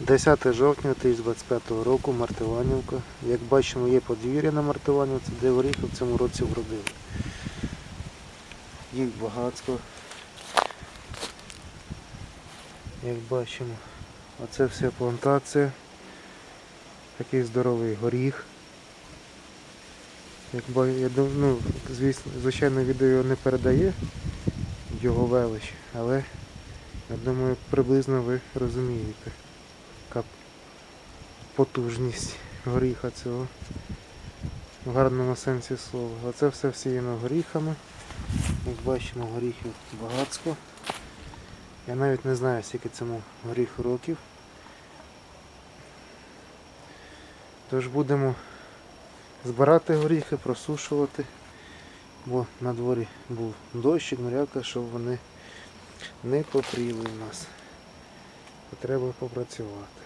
10 жовтня 2025 року Мартиванівка. Як бачимо, є подвір'я на Мартиванівці, де горіхи в цьому році вродили. Їх багатство. Як бачимо, оце вся плантація. Такий здоровий горіх. Як я ну, звісно, звичайно, відео не передає його велич, але я думаю, приблизно ви розумієте, яка потужність горіха цього в гарному сенсі слова. Оце все всіяно горіхами. Як бачимо, горіхів багатство. Я навіть не знаю, скільки цьому горіху років. Тож будемо збирати горіхи, просушувати, бо на дворі був дощик, мряка, щоб вони не попріли в нас. Треба попрацювати.